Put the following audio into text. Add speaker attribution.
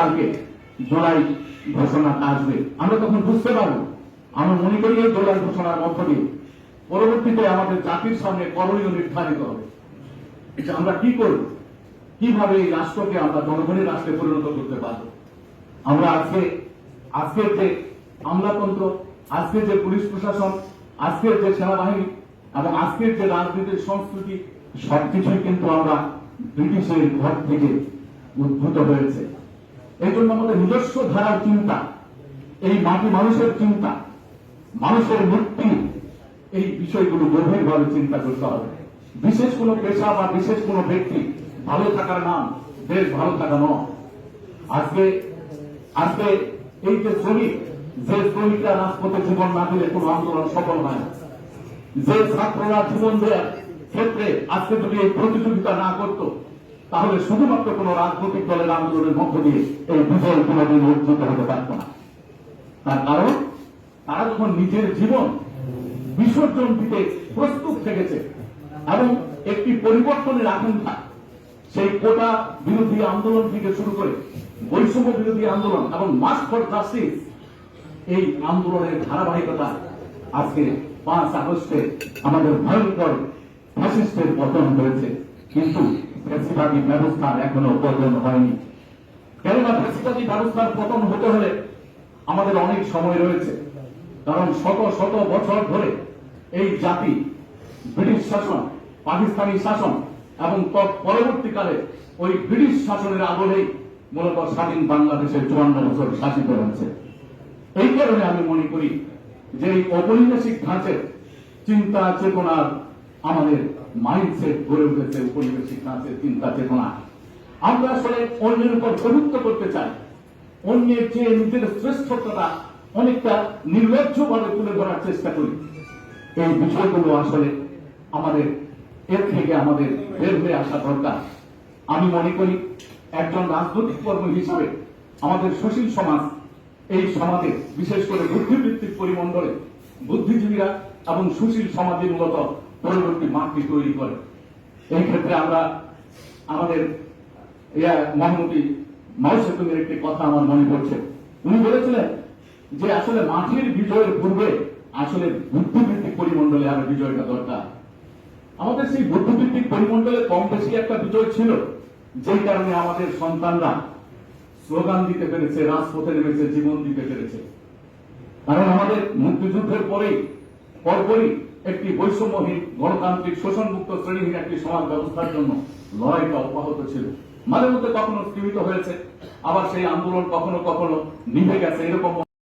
Speaker 1: কালকে জোড়াই ঘোষণাটা আসবে। আমরা তখন বুঝতে পারব। আমরা মনে করি এই জোড়াই ঘোষণার মধ্য দিয়ে পরবর্তীতে আমাদের জাতির সামনে করণীয় নির্ধারিত হবে। আমরা কি করব? কীভাবে এই রাষ্ট্রকে আমরা জনগণের রাষ্ট্রে পরিণত করতে পারব? আমরা আজকে, আজকের যে আমলাতন্ত্র, আজকের যে পুলিশ প্রশাসন, আজকের যে সেনাবাহিনী এবং আজকের যে রাজনীতির সংস্কৃতি, সবকিছুই কিন্তু আমরা ব্রিটিশের ঘর থেকে উদ্ভূত হয়েছে। এই জন্য আমাদের নিজস্ব ধারার চিন্তা, এই মাটি মানুষের চিন্তা, মানুষের মুক্তি, এই বিষয়গুলো গভীরভাবে চিন্তা করতে হবে। বিশেষ কোনো পেশা বা বিশেষ কোনো ব্যক্তি ভালো থাকার নাম দেশ ভালো থাকা নয়। আজকে আজকে এই যে শ্রমিক, যে শ্রমিকরা রাজপথে জীবন না দিলে কোনো আন্দোলন সফল হয় যে ছাত্ররা জীবন দেওয়ার ক্ষেত্রে আজকে যদি এই প্রতিযোগিতা না করত তাহলে শুধুমাত্র কোন রাজনৈতিক দলের আন্দোলনের মধ্য দিয়ে এই বিজয় কোনদিন অর্জিত হতে পারত না। তার কারণ, তারা যখন নিজের জীবন বিসর্জন দিতে প্রস্তুত থেকেছে এবং একটি পরিবর্তনের আকাঙ্ক্ষা, সেই কোটা বিরোধী আন্দোলন থেকে শুরু করে বৈষম্য বিরোধী আন্দোলন এবং মাস ফর জাস্টিস এই আন্দোলনের ধারাবাহিকতা আজকে পাঁচ আগস্টে আমাদের ভয়ঙ্কর ফ্যাসিস্টের পতন হয়েছে। কিন্তু ফ্যাসিবাদী ব্যবস্থার এখনও পতন হয়নি। কেননা ফ্যাসিবাদী ব্যবস্থার পতন হতে হলে আমাদের অনেক সময় রয়েছে। কারণ শত শত বছর ধরে এই জাতি, ব্রিটিশ শাসন, পাকিস্তানি শাসন এবং পরবর্তীকালে ওই ব্রিটিশ শাসনের আদলেই মূলত স্বাধীন বাংলাদেশের চুয়ান্ন বছর শাসিত হয়েছে। এই কারণে আমি মনে করি যে এই ঔপনিবেশিক ধাঁচের চিন্তা চেতনার আমাদের মাইন্ডসেট গড়ে উঠেছে ঔপনিবেশিক ধাঁচের চিন্তা চেতনা। আমরা আসলে অন্যের উপর প্রভুত্ব করতে চাই। অন্যের চেয়ে নিজের শ্রেষ্ঠতা অনেকটা নির্লজ্জভাবে তুলে ধরার চেষ্টা করি। এই বিষয়গুলো আসলে আমাদের এর থেকে আমাদের বের হয়ে আসা দরকার। আমি মনে করি একজন রাজনৈতিক কর্মী হিসাবে আমাদের সুশীল সমাজ এই সমাজে বিশেষ করে বুদ্ধিবৃত্তিক পরিমণ্ডলে বুদ্ধিজীবীরা এবং সুশীল সমাজে মূলত পরবর্তী মাঠটি তৈরি করে। এই ক্ষেত্রে আমরা আমাদের ইয়া মহামতি মাও সেতুমের একটি কথা আমার মনে পড়ছে। উনি বলেছিলেন যে আসলে মাটির বিজয়ের পূর্বে আসলে বুদ্ধিবৃত্তিক পরিমণ্ডলে আরও বিজয়টা দরকার। আমাদের সেই বুদ্ধিবৃত্তিক পরিমণ্ডলে কম বেশি একটা বিজয় ছিল, যেই কারণে আমাদের সন্তানরা স্লোগান দিতে পেরেছে, রাজপথে নেমেছে, জীবন দিতে পেরেছে। কারণ আমাদের মুক্তিযুদ্ধের পরেই, পরপরই একটি বৈষম্যহীন গণতান্ত্রিক শোষণমুক্ত শ্রেণীহীন একটি সমাজ ব্যবস্থার জন্য লড়াইটা অব্যাহত ছিল। মাঝে মধ্যে কখনো স্থীমিত হয়েছে, আবার সেই আন্দোলন কখনো কখনো নিভে গেছে, এরকম